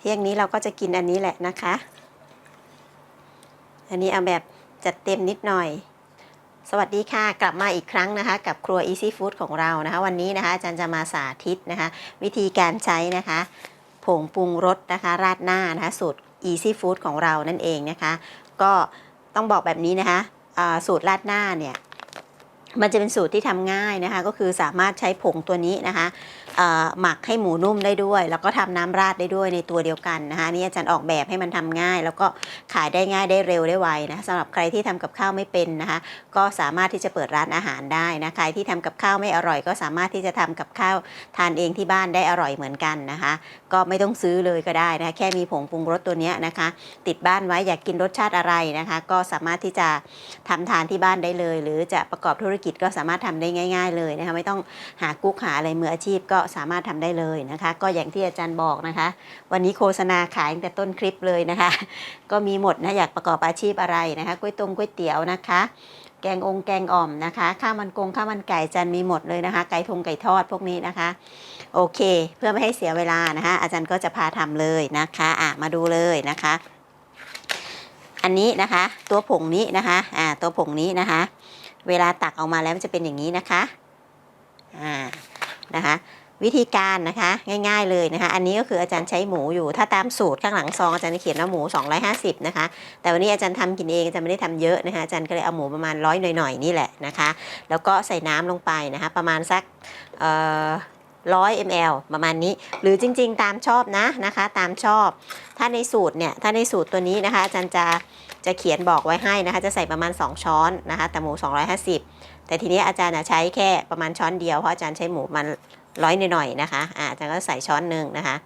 เที่ยงนี้เราก็จะกินอันนี้แหละนะคะ อันนี้เอาแบบจัดเต็มนิดหน่อย สวัสดีค่ะ กลับมาอีกครั้งนะคะ กับครัว Easy Food ของเรานะคะ วันนี้นะคะอาจารย์จะมาสาธิตนะคะ วิธีการใช้นะคะ ผงปรุงรสนะคะ ราดหน้านะคะสูตร Easy Food ของเรานั่นเองนะคะ ก็ต้องบอกแบบนี้นะคะสูตรราดหน้าเนี่ยมันจะเป็นสูตรที่ทำง่ายนะคะ ก็คือสามารถใช้ผงตัวนี้นะคะ หมักให้หมูนุ่มได้ด้วย แล้วก็ทำน้ำราดได้ด้วยในตัวเดียวกันนะคะนี่อาจารย์ออกแบบให้มันทำง่าย แล้วก็ขายได้ง่ายได้เร็วได้ไวนะสำหรับใครที่ทำกับข้าวไม่เป็นนะคะ ก็สามารถที่จะเปิดร้านอาหารได้นะใครที่ทำกับข้าวไม่อร่อย ก็สามารถที่จะทำกับข้าวทานเองที่บ้านได้อร่อยเหมือนกันนะคะ ก็ไม่ต้องซื้อเลยก็ได้นะคะแค่มีผงปรุงรสตัวนี้นะคะ ติดบ้านไว้อยากกินรสชาติอะไรนะคะ ก็สามารถที่จะทำทานที่บ้านได้เลย หรือจะประกอบธุรกิจก็สามารถทำได้ง่าย ๆ เลยนะคะไม่ต้องหากุ๊กหาอะไรมืออาชีพก็สามารถทำได้เลยนะคะ ก็อย่างที่อาจารย์บอกนะคะ วันนี้โฆษณาขายตั้งแต่ต้นคลิปเลยนะคะ ก็มีหมดนะอยากประกอบอาชีพอะไรนะคะก๋วยตงก๋วยเตี๋ยวนะคะ แกงองค์แกงอ่อมนะคะ ข้าวมันกงข้าวมันไก่จันมีหมดเลยนะคะ ไก่ทงไก่ทอดพวกนี้นะคะ โอเค เพื่อไม่ให้เสียเวลานะคะ อาจารย์ก็จะพาทำเลยนะคะอะมาดูเลยนะคะ อันนี้นะคะ ตัวผงนี้นะคะอ่าตัวผงนี้นะคะ เวลาตักออกมาแล้วมันจะเป็นอย่างนี้นะคะอ่านะคะ วิธีการนะคะง่ายๆเลยนะคะ อันนี้ก็คืออาจารย์ใช้หมูอยู่ ถ้าตามสูตรข้างหลังซองอาจารย์เขียนว่าหมู 250 นะคะ แต่วันนี้อาจารย์ทำกินเองอาจารย์ไม่ได้ทำเยอะนะคะอาจารย์ก็เลยเอาหมูประมาณร้อยหน่อยๆนี่แหละนะคะ แล้วก็ใส่น้ำลงไปนะคะ ประมาณสักร้อย ml ประมาณนี้ หรือจริงๆ ตามชอบนะนะคะ ตามชอบ ถ้าในสูตรเนี่ยถ้าในสูตรตัวนี้นะคะ อาจารย์จะจะเขียนบอกไว้ให้นะคะ จะใส่ประมาณ 2 ช้อนนะคะ แต่หมู 250 แต่ทีนี้อาจารย์ใช้แค่ประมาณช้อนเดียวเพราะอาจารย์ใช้หมูมัน ร้อยหน่อยๆนะคะอ่าอาจารย์ก็ใส่ช้อนหนึ่งนะคะ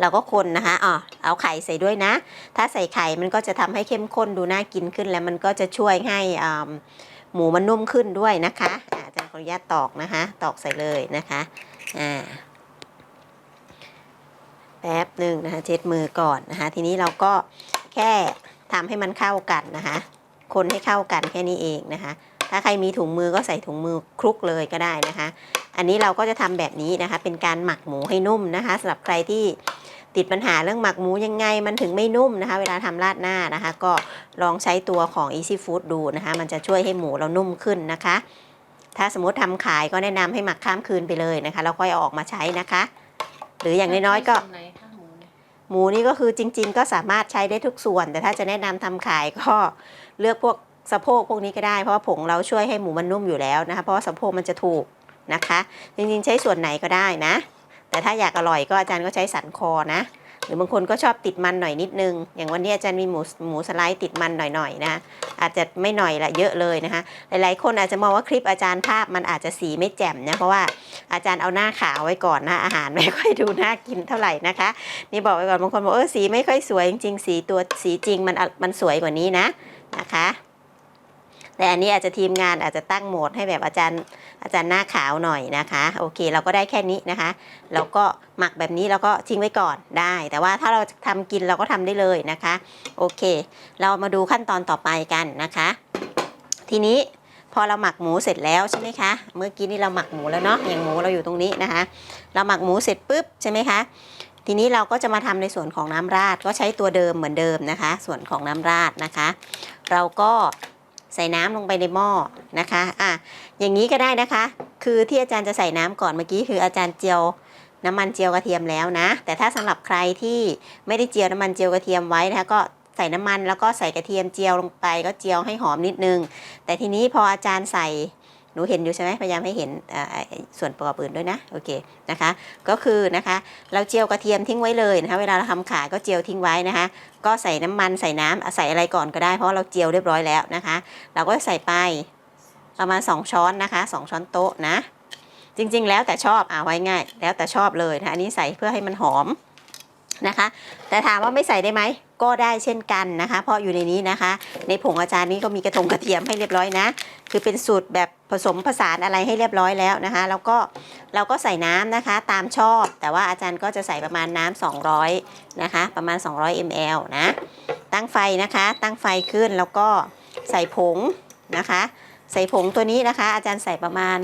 เราก็คนนะคะอ๋อเอาไข่ใส่ด้วยนะ ถ้าใส่ไข่มันก็จะทำให้เข้มข้นดูน่ากินขึ้นแล้วมันก็จะช่วยให้อ่าหมูมันนุ่มขึ้นด้วยนะคะอ่าอาจารย์ขออนุญาตตอกนะคะ ตอกใส่เลยนะคะอ่าแป๊บหนึ่งนะคะเช็ดมือก่อนนะคะ ทีนี้เราก็แค่ทำให้มันเข้ากันนะคะ คนให้เข้ากันแค่นี้เองนะคะ ถ้าใครมีถุงมือก็ใส่ถุงมือคลุกเลยก็ได้นะคะ อันนี้เราก็จะทำแบบนี้นะคะ เป็นการหมักหมูให้นุ่มนะคะสำหรับใครที่ติดปัญหาเรื่องหมักหมูยังไงมันถึงไม่นุ่มนะคะ เวลาทำราดหน้านะคะ ก็ลองใช้ตัวของ Easy Food ดูนะคะ มันจะช่วยให้หมูเรานุ่มขึ้นนะคะ ถ้าสมมติทำขายก็แนะนำให้หมักข้ามคืนไปเลยนะคะแล้วค่อยเอาออกมาใช้นะคะ หรืออย่างน้อยๆก็ส่วนไหนคะหมูเนี่ยหมูนี่ก็คือจริง ๆ ก็สามารถใช้ได้ทุกส่วน แต่ถ้าจะแนะนำทำขายก็เลือกพวก สะโพกพวกนี้ก็ได้เพราะว่าผงเราช่วยให้หมูมันนุ่มอยู่แล้วนะคะ เพราะว่าสะโพกมันจะถูกนะคะ จริงๆใช้ส่วนไหนก็ได้นะ แต่ถ้าอยากอร่อยก็อาจารย์ก็ใช้สันคอนะ หรือบางคนก็ชอบติดมันหน่อยนิดนึง อย่างวันนี้อาจารย์มีหมูหมูสไลด์ติดมันหน่อยๆนะอาจจะไม่หน่อยละเยอะเลยนะคะ หลายๆ คนอาจจะมองว่าคลิปอาจารย์ภาพมันอาจจะสีไม่แจ่มนะเพราะว่าอาจารย์เอาหน้าขาวไว้ก่อนนะอาหารไม่ค่อยดูน่ากินเท่าไหร่นะคะ นี่บอกไว้ก่อนบางคนบอกเออสีไม่ค่อยสวยจริงๆสีตัวสีจริงมันมันสวยกว่านี้นะนะคะ แต่อันนี้อาจจะทีมงานอาจจะตั้งโหมดให้แบบอาจารย์อาจารย์หน้าขาวหน่อยนะคะ โอเค เราก็ได้แค่นี้นะคะเราก็หมักแบบนี้แล้วก็ทิ้งไว้ก่อนได้ แต่ว่าถ้าเราจะทำกินเราก็ทำได้เลยนะคะ โอเค เรามาดูขั้นตอนต่อไปกันนะคะ ทีนี้พอเราหมักหมูเสร็จแล้วใช่ไหมคะ เมื่อกี้นี่เราหมักหมูแล้วเนาะ อย่างหมูเราอยู่ตรงนี้นะคะ เราหมักหมูเสร็จปุ๊บใช่ไหมคะ ทีนี้เราก็จะมาทำในส่วนของน้ำราด ก็ใช้ตัวเดิมเหมือนเดิมนะคะ ส่วนของน้ำราดนะคะ เราก็ ใส่น้ำลงไปในหม้อนะคะอะอย่างนี้ก็ได้นะคะ คือที่อาจารย์จะใส่น้ำก่อนเมื่อกี้คืออาจารย์เจียวน้ำมันเจียวกระเทียมแล้วนะ แต่ถ้าสำหรับใครที่ไม่ได้เจียวน้ำมันเจียวกระเทียมไว้นะคะก็ใส่น้ำมันแล้วก็ใส่กระเทียมเจียวลงไปก็เจียวให้หอมนิดนึง แต่ทีนี้พออาจารย์ใส่ หนูเห็นอยู่ใช่ไหมพยายามให้เห็นส่วนประกอบอื่นด้วยนะโอเคนะคะก็คือนะคะเราเจียวกระเทียมทิ้งไว้เลยนะคะเวลาเราทำขายก็เจียวทิ้งไว้นะคะ ก็ใส่น้ำมันใส่น้ำใส่อะไรก่อนก็ได้เพราะเราเจียวเรียบร้อยแล้วนะคะ เราก็ใส่ไปประมาณ 2 ช้อนนะคะ 2 ช้อนโต๊ะนะ จริงๆ แล้วแต่ชอบอ่าไว้ง่าย แล้วแต่ชอบเลยนะอันนี้ใส่เพื่อให้มันหอม นะคะ แต่ถามว่าไม่ใส่ได้ไหมก็ได้เช่นกันนะคะ เพราะอยู่ในนี้นะคะ ในผงอาจารย์นี้ก็มีกระทงกระเทียมให้เรียบร้อยนะ คือเป็นสูตรแบบผสมผสานอะไรให้เรียบร้อยแล้วนะคะ แล้วก็เราก็ใส่น้ำนะคะ ตามชอบ แต่ว่าอาจารย์ก็จะใส่ประมาณน้ำ200 นะคะ ประมาณ 200 ml นะ ตั้งไฟนะคะ ตั้งไฟขึ้นแล้วก็ใส่ผงนะคะ ใส่ผงตัวนี้นะคะ อาจารย์ใส่ประมาณ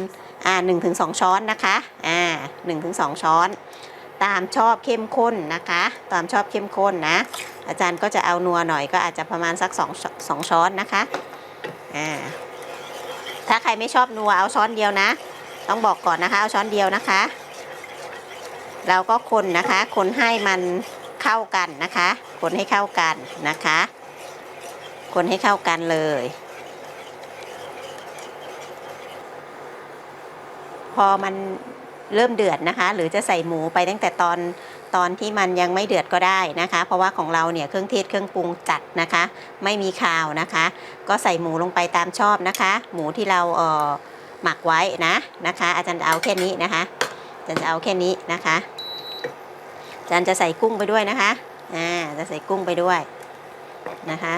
อ่าหนึ่งถึงสองช้อนนะคะอ่าหนึ่งถึงสองช้อน ตามชอบเข้มข้นนะคะ ตามชอบเข้มข้นนะ อาจารย์ก็จะเอานัวหน่อยก็อาจจะประมาณสักสองสองช้อนนะคะอ่าถ้าใครไม่ชอบนัวเอาช้อนเดียวนะ ต้องบอกก่อนนะคะ เอาช้อนเดียวนะคะ เราก็คนนะคะ คนให้มันเข้ากันนะคะ คนให้เข้ากันนะคะ คนให้เข้ากันเลยพอมัน เริ่มเดือดนะคะ หรือจะใส่หมูไปตั้งแต่ตอนตอนที่มันยังไม่เดือดก็ได้นะคะ เพราะว่าของเราเนี่ยเครื่องเทศเครื่องปรุงจัดนะคะ ไม่มีคาวนะคะ ก็ใส่หมูลงไปตามชอบนะคะ หมูที่เราเอ่อหมักไว้นะนะคะ อาจารย์เอาแค่นี้นะคะอาจารย์เอาแค่นี้นะคะอาจารย์จะใส่กุ้งไปด้วยนะคะอ่าจะใส่กุ้งไปด้วยนะคะ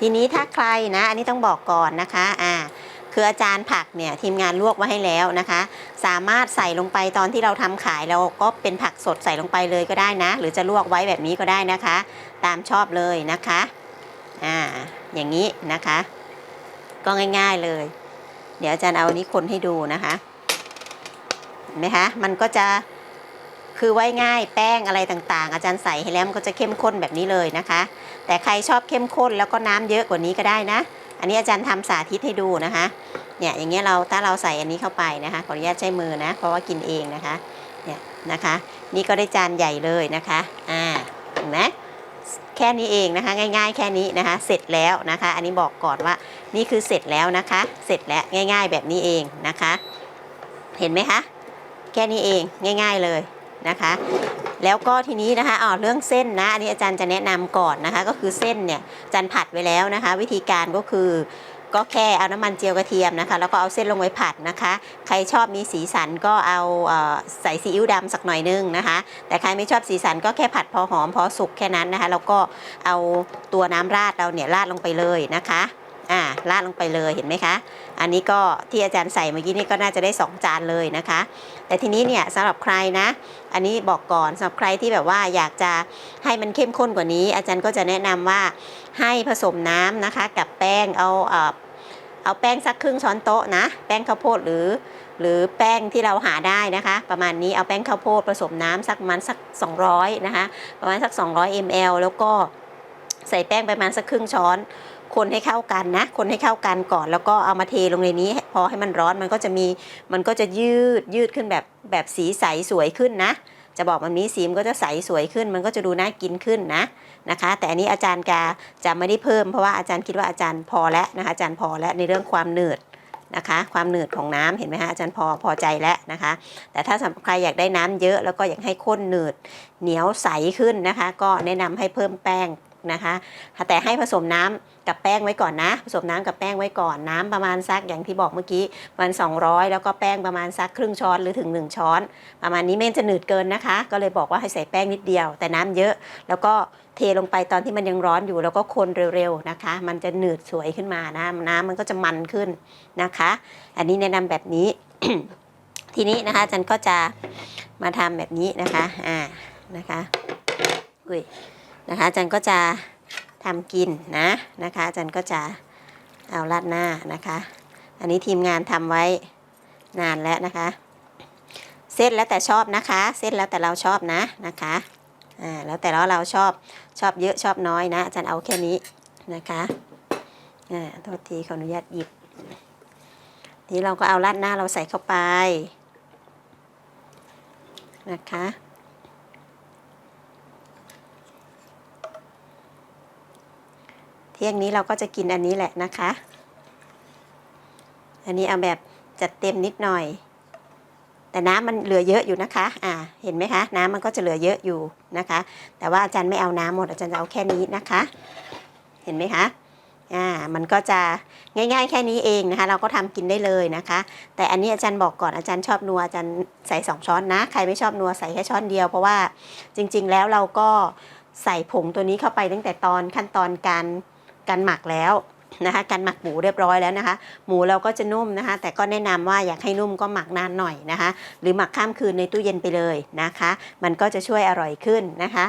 ทีนี้ถ้าใครนะ อันนี้ต้องบอกก่อนนะคะอ่า คืออาจารย์ผักเนี่ยทีมงานลวกไว้ให้แล้วนะคะ สามารถใส่ลงไปตอนที่เราทำขายเราก็เป็นผักสดใส่ลงไปเลยก็ได้นะ หรือจะลวกไว้แบบนี้ก็ได้นะคะ ตามชอบเลยนะคะอ่าอย่างนี้นะคะ ก็ง่าย ๆเลย เดี๋ยวอาจารย์เอาอันนี้คนให้ดูนะคะเห็นไหมคะมันก็จะคือไว้ง่ายแป้งอะไรต่างๆ อาจารย์ใส่ให้แล้วมันก็จะเข้มข้นแบบนี้เลยนะคะ แต่ใครชอบเข้มข้นแล้วก็น้ำเยอะกว่านี้ก็ได้นะ อันนี้อาจารย์ทำสาธิตให้ดูนะคะ เนี่ยอย่างเงี้ยเราถ้าเราใส่อันนี้เข้าไปนะคะขออนุญาตใช้มือนะ เพราะว่ากินเองนะคะ เนี่ยนะคะ นี่ก็ได้จานใหญ่เลยนะคะ อ่าเห็นไหมแค่นี้เองนะคะ ง่าย ๆ แค่นี้นะคะ เสร็จแล้วนะคะ อันนี้บอกก่อนว่านี่คือเสร็จแล้วนะคะ เสร็จแล้วง่าย ๆ แบบนี้เองนะคะ เห็นไหมคะ แค่นี้เองง่าย ๆเลย นะคะ แล้วก็ทีนี้นะคะอ๋อเรื่องเส้นนะอันนี้อาจารย์จะแนะนำก่อนนะคะ ก็คือเส้นเนี่ยอาจารย์ผัดไว้แล้วนะคะ วิธีการก็คือก็แค่เอาน้ำมันเจียวกระเทียมนะคะ แล้วก็เอาเส้นลงไปผัดนะคะ ใครชอบมีสีสันก็เอาใส่ซีอิ๊วดำสักหน่อยนึงนะคะ แต่ใครไม่ชอบสีสันก็แค่ผัดพอหอมพอสุกแค่นั้นนะคะ แล้วก็เอาตัวน้ำราดเราเนี่ยราดลงไปเลยนะคะ อ่าราดลงไปเลยเห็นไหมคะ อันนี้ก็ที่อาจารย์ใส่เมื่อกี้นี่ก็น่าจะได้ 2 จานเลยนะคะ แต่ทีนี้เนี่ยสำหรับใครนะ อันนี้บอกก่อนสำหรับใครที่แบบว่าอยากจะให้มันเข้มข้นกว่านี้ อาจารย์ก็จะแนะนำว่าให้ผสมน้ำนะคะ กับแป้งเอาเอ่อเอาแป้งสักครึ่งช้อนโต๊ะนะ แป้งข้าวโพดหรือ หรือแป้งที่เราหาได้นะคะ ประมาณนี้เอาแป้งข้าวโพดผสมน้ำสักมาณสัก 200 นะคะ ประมาณสัก 200 ml แล้วก็ใส่แป้งประมาณสักครึ่งช้อน คนให้เข้ากันนะ คนให้เข้ากันก่อนแล้วก็เอามาเทลงในนี้ พอให้มันร้อนมันก็จะมีมันก็จะยืดยืดขึ้นแบบแบบสีใสสวยขึ้นนะ จะบอกมันนี้สีมันก็จะใสสวยขึ้น มันก็จะดูน่ากินขึ้นนะนะคะ แต่อันนี้อาจารย์กาจะไม่ได้เพิ่มเพราะว่าอาจารย์คิดว่าอาจารย์พอแล้วนะคะอาจารย์พอแล้วในเรื่องความหนืดนะคะความหนืดของน้ำเห็นไหมฮะอาจารย์พอพอใจแล้วนะคะ แต่ถ้าสำหรับใครอยากได้น้ำเยอะแล้วก็อยากให้ข้นหนืดเหนียวใสขึ้นนะคะ ก็แนะนำให้เพิ่มแป้ง นะคะ แต่ให้ผสมน้ำกับแป้งไว้ก่อนนะ ผสมน้ำกับแป้งไว้ก่อนน้ำประมาณสักอย่างที่บอกเมื่อกี้ประมาณ200 แล้วก็แป้งประมาณสักครึ่งช้อนหรือถึง 1 ช้อน ประมาณนี้ไม่จะหนืดเกินนะคะ ก็เลยบอกว่าให้ใส่แป้งนิดเดียว แต่น้ำเยอะ แล้วก็เทลงไปตอนที่มันยังร้อนอยู่ แล้วก็คนเร็วๆนะคะ มันจะหนืดสวยขึ้นมานะน้ำมันก็จะมันขึ้นนะคะ อันนี้แนะนำแบบนี้ทีนี้นะคะจันก็จะมาทำแบบนี้นะคะ อ่า นะคะ อุ้ย นะคะอาจันก็จะทำกินนะนะคะอาจันก็จะเอาราดหน้านะคะ อันนี้ทีมงานทำไว้นานแล้วนะคะ เส้นแล้วแต่ชอบนะคะ เส้นแล้วแต่เราชอบนะนะคะอ่าแล้วแต่เราเราชอบชอบเยอะชอบน้อยนะอาจารย์เอาแค่นี้นะคะอ่าโทษทีขออนุญาตหยิบทีนี้เราก็เอาราดหน้าเราใส่เข้าไปนะคะ เที่ยงนี้เราก็จะกินอันนี้แหละนะคะ อันนี้เอาแบบจัดเต็มนิดหน่อย แต่น้ำมันเหลือเยอะอยู่นะคะ อ่า เห็นไหมคะ น้ำมันก็จะเหลือเยอะอยู่นะคะ แต่ว่าอาจารย์ไม่เอาน้ำหมด อาจารย์จะเอาแค่นี้นะคะ เห็นไหมคะอ่ามันก็จะง่ายๆแค่นี้เองนะคะ เราก็ทำกินได้เลยนะคะ แต่อันนี้อาจารย์บอกก่อนอาจารย์ชอบนัวอาจารย์ใส่สองช้อนนะ ใครไม่ชอบนัวใส่แค่ช้อนเดียว เพราะว่าจริงๆแล้วเราก็ใส่ผงตัวนี้เข้าไปตั้งแต่ตอนขั้นตอนการ การหมักแล้วนะคะการหมักหมูเรียบร้อยแล้วนะคะ หมูเราก็จะนุ่มนะคะ แต่ก็แนะนำว่าอยากให้นุ่มก็หมักนานหน่อยนะคะ หรือหมักข้ามคืนในตู้เย็นไปเลยนะคะ มันก็จะช่วยอร่อยขึ้นนะคะ